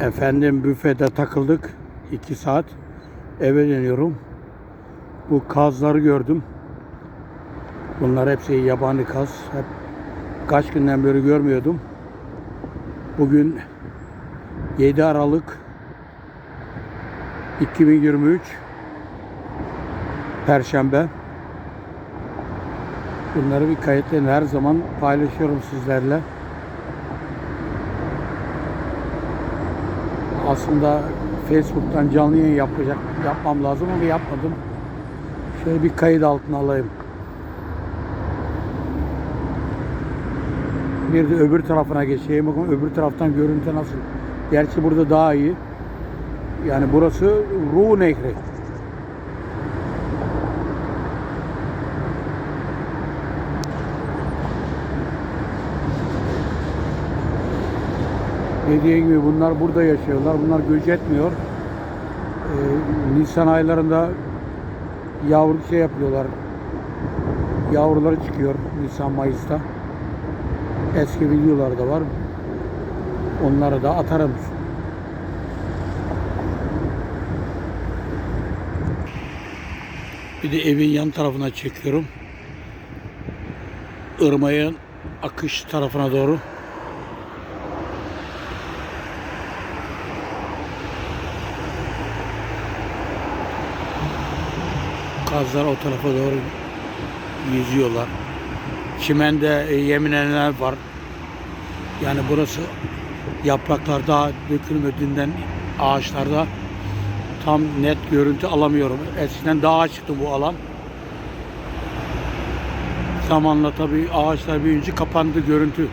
Efendim büfede takıldık. 2 saat. Eve dönüyorum. Bu kazları gördüm. Bunlar hepsi yabani kaz. Hep kaç günden beri görmüyordum. Bugün 7 Aralık 2023 Perşembe. Bunları bir kayıtlayın. Her zaman paylaşıyorum sizlerle. Aslında Facebook'tan canlı yayın yapacak, yapmam lazım ama yapmadım. Şöyle bir kayıt altına alayım. Bir de öbür tarafına geçeyim. Bakın öbür taraftan görüntü nasıl. Gerçi burada daha iyi. Yani burası Ruh Nehri. Dediğim gibi bunlar burada yaşıyorlar. Bunlar göç etmiyor. Ee, Nisan aylarında yavru şey yapıyorlar. Yavruları çıkıyor Nisan Mayıs'ta. Eski videolar da var. Onları da atarım. Bir de evin yan tarafına çekiyorum. Irmayın akış tarafına doğru. Kazlar o tarafa doğru yüzüyorlar. Çimende e, yeminenler var. Yani burası yapraklar daha dökülmediğinden ağaçlarda tam net görüntü alamıyorum. Eskiden daha açıktı bu alan. Zamanla tabii ağaçlar büyüyünce kapandı görüntü.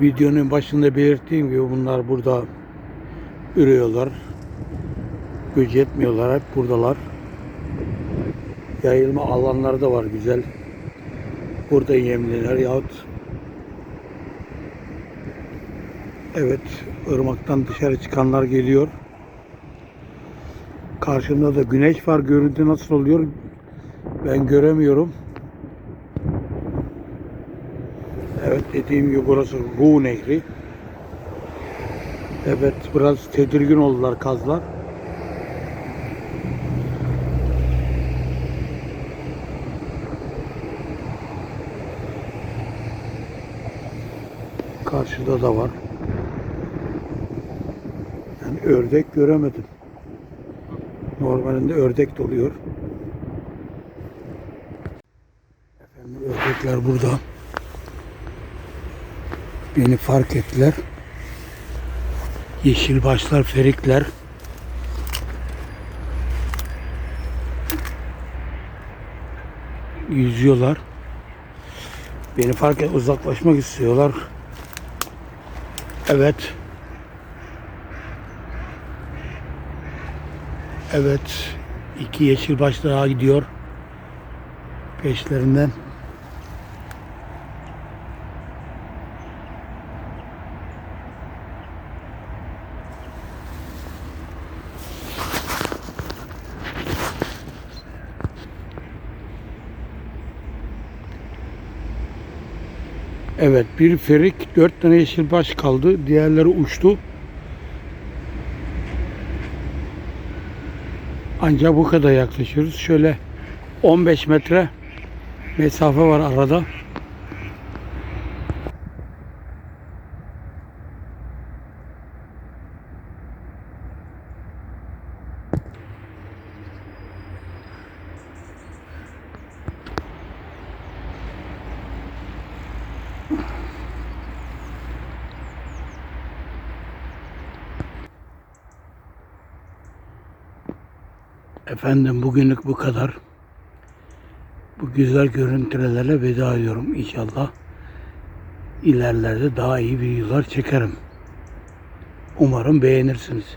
Videonun başında belirttiğim gibi bunlar burada ürüyorlar. Göç etmiyorlar. Hep buradalar. Yayılma alanları da var güzel. Burada yemliler yahut Evet, ırmaktan dışarı çıkanlar geliyor. Karşımda da güneş var. Görüntü nasıl oluyor? Ben göremiyorum. Evet dediğim gibi burası Ruh Nehri. Evet biraz tedirgin oldular kazlar. Karşıda da var. Yani ördek göremedim. Normalinde ördek de oluyor. Efendim ördekler burada. Beni fark ettiler. Yeşil başlar, ferikler. Yüzüyorlar. Beni fark et, uzaklaşmak istiyorlar. Evet. Evet. iki yeşil baş daha gidiyor. Peşlerinden. Evet bir ferik dört tane yeşil baş kaldı. Diğerleri uçtu. Ancak bu kadar yaklaşıyoruz. Şöyle 15 metre mesafe var arada. Efendim bugünlük bu kadar. Bu güzel görüntülerle veda ediyorum inşallah. İlerlerde daha iyi videolar çekerim. Umarım beğenirsiniz.